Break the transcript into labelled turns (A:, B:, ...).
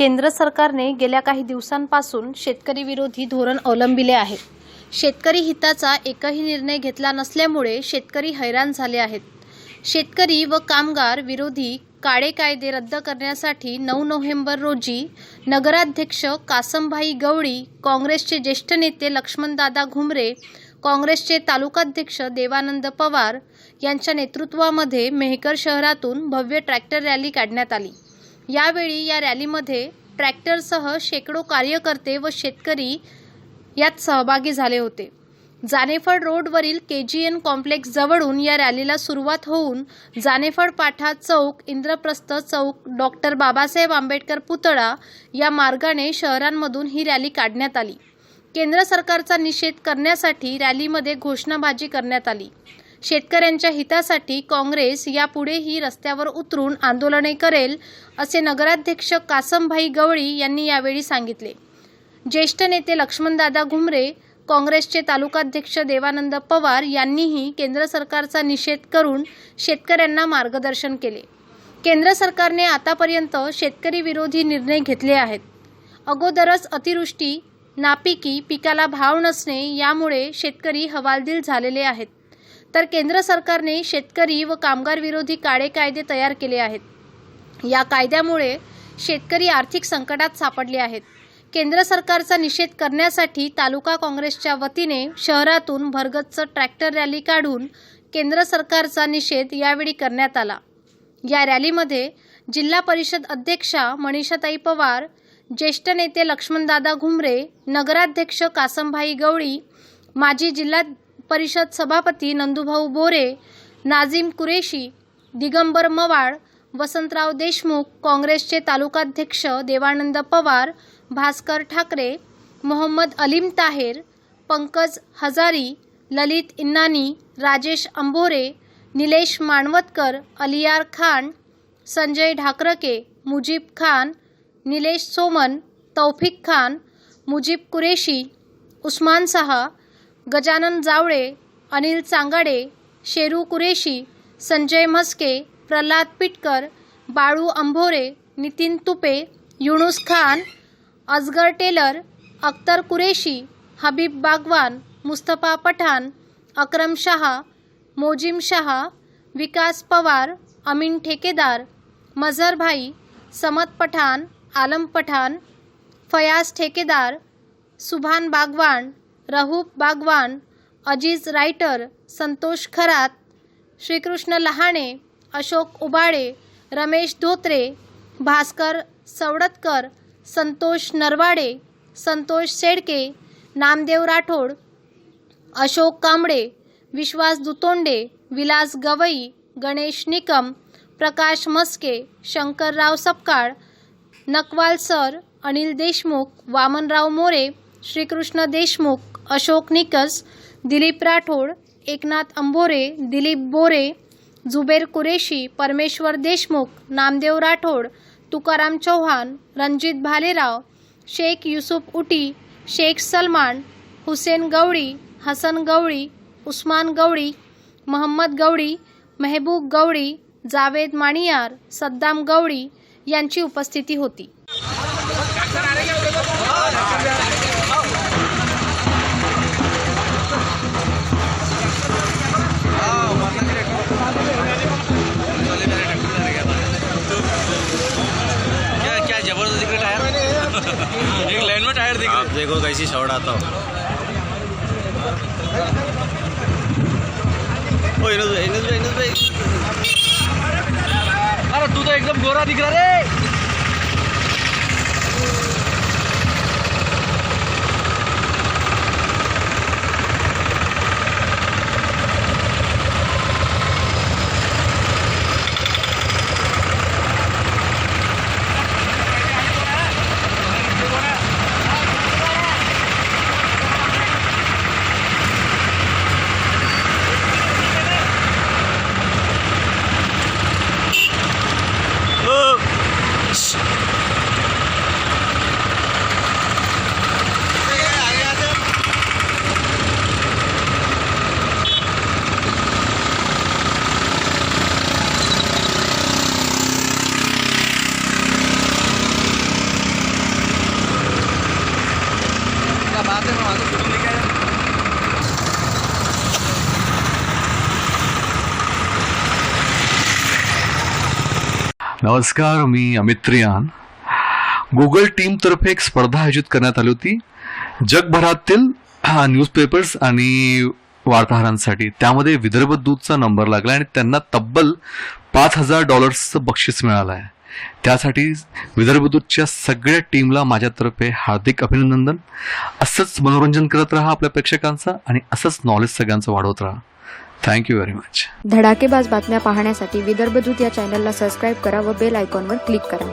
A: केंद्र सरकारने गेल्या काही दिवसांपासून शेतकरी विरोधी धोरण अवलंबिले आहे. शेतकरी हिताचा एकही निर्णय घेतला नसल्यामुळे शेतकरी हैराण झाले आहेत. शेतकरी व कामगार विरोधी काळे कायदे रद्द करण्यासाठी नऊ नोव्हेंबर रोजी नगराध्यक्ष कासमभाई गवळी काँग्रेसचे ज्येष्ठ नेते लक्ष्मणदादा घुमरे काँग्रेसचे तालुकाध्यक्ष देवानंद पवार यांच्या नेतृत्वामध्ये मेहकर शहरातून भव्य ट्रॅक्टर रॅली काढण्यात आली. यावेळी या रॅलीमध्ये ट्रॅक्टरसह शेकडो कार्यकर्ते व शेतकरी यात सहभागी झाले होते. जानेफळ रोडवरील के जी एन कॉम्प्लेक्स जवळून या रॅलीला सुरुवात होऊन जानेफळ पाठा चौक इंद्रप्रस्थ चौक डॉक्टर बाबासाहेब आंबेडकर पुतळा या मार्गाने शहरांमधून ही रॅली काढण्यात आली. केंद्र सरकारचा निषेध करण्यासाठी रॅलीमध्ये घोषणाबाजी करण्यात आली. शेतकऱ्यांच्या हितासाठी काँग्रेस यापुढेही रस्त्यावर उतरून आंदोलने करेल असे नगराध्यक्ष कासमभाई गवळी यांनी यावेळी सांगितले. ज्येष्ठ नेते लक्ष्मणदादा घुमरे काँग्रेसचे तालुकाध्यक्ष देवानंद पवार यांनीही केंद्र सरकारचा निषेध करून शेतकऱ्यांना मार्गदर्शन केले. केंद्र सरकारने आतापर्यंत शेतकरी विरोधी निर्णय घेतले आहेत. अगोदरच अतिवृष्टी नापिकी पिकाला भाव नसणे यामुळे शेतकरी हवालदिल झालेले आहेत. तर केंद्र सरकारने शेतकरी व कामगार विरोधी काळे कायदे तयार केले आहेत. या कायद्यामुळे शेतकरी आर्थिक संकटात सापडले आहेत. केंद्र सरकारचा निषेध करण्यासाठी तालुका काँग्रेसच्या वतीने शहरातून भरगच्च ट्रॅक्टर रॅली काढून केंद्र सरकारचा निषेध यावेळी करण्यात आला. या रॅलीमध्ये जिल्हा परिषद अध्यक्षा मनीषाताई पवार ज्येष्ठ नेते लक्ष्मणदादा घुमरे नगराध्यक्ष कासमभाई गवळी माजी जिल्हा परिषद सभापती नंदुभाऊ बोरे नाझिम कुरेशी दिगंबर मवाळ वसंतराव देशमुख काँग्रेसचे तालुकाध्यक्ष देवानंद पवार भास्कर ठाकरे मोहम्मद अलीम ताहेर पंकज हजारी ललित इन्नानी राजेश अंभोरे निलेश माणवतकर अलियार खान संजय ढाकरके मुजीब खान निलेश सोमन तौफिक खान मुजीब कुरेशी उस्मान सहा Gajanan Jawale Anil चांगाडे Sheru Qureshi Sanjay Mhaske Pralhad Pitkar Balu Ambhore Nitin Tupe Yunus Khan Azgar Tailor Akhtar Qureshi Habib Bagwan Mustafa Pathan Akram Shah Mojim Shah Vikas Pawar Amin Thekedar Mazharbhai Samat Pathan Alam Pathan Fayaz Thekedar Subhan Bagwan Rahup Bagwan Aziz Writer Santosh Kharat Shrikrishna Lahane Ashok Ubale Ramesh Dhotre Bhaskar Savadatkar Santosh Narwade Santosh Shedke Namdev Rathod Ashok Kamble Vishwas Dutonde Vilas Gawai Ganesh Nikam Prakash Maske Shankarrao Sapkal Nakwal sir Anil Deshmukh Vamanrao More Shrikrishna Deshmukh Ashok Nikas Dilip Rathod Eknath Ambhore Dilip Bore Zuber Qureshi परमेश्वर देशमुख नामदेव राठोड तुकाराम चौहान रणजित भालेराव शेख युसुफ उटी शेख सलमान हुसेन गवळी हसन गवळी उस्मान गवळी महम्मद गवळी मेहबूब गवळी जावेद माणियार सद्दाम गवळी यांची उपस्थिती होती.
B: देखो
C: कैसी shot आता हो। ओ इनस भाई इनस भाई इनस भाई
B: अरे तू तो एकदम गोरा दिख रहा रे।
D: नमस्कार मी अमित त्रियान गुगल टीमतर्फे एक स्पर्धा आयोजित करण्यात आली होती. जगभरातील न्यूजपेपर्स आणि वार्ताहरांसाठी. त्यामध्ये विदर्भ दूतचा नंबर लागला आणि त्यांना तब्बल पाच हजार डॉलर्सचं बक्षीस मिळालं आहे. त्यासाठी विदर्भ दूतच्या सगळ्या टीमला माझ्यातर्फे हार्दिक अभिनंदन. असंच मनोरंजन करत राहा आपल्या प्रेक्षकांचं आणि असंच नॉलेज सगळ्यांचं वाढवत राहा. थँक्यू व्हेरी मच
E: धडाकेबाज बातम्या पाहण्यासाठी विदर्भदूत या चॅनलला सबस्क्राईब करा व बेल आयकॉनवर क्लिक करा.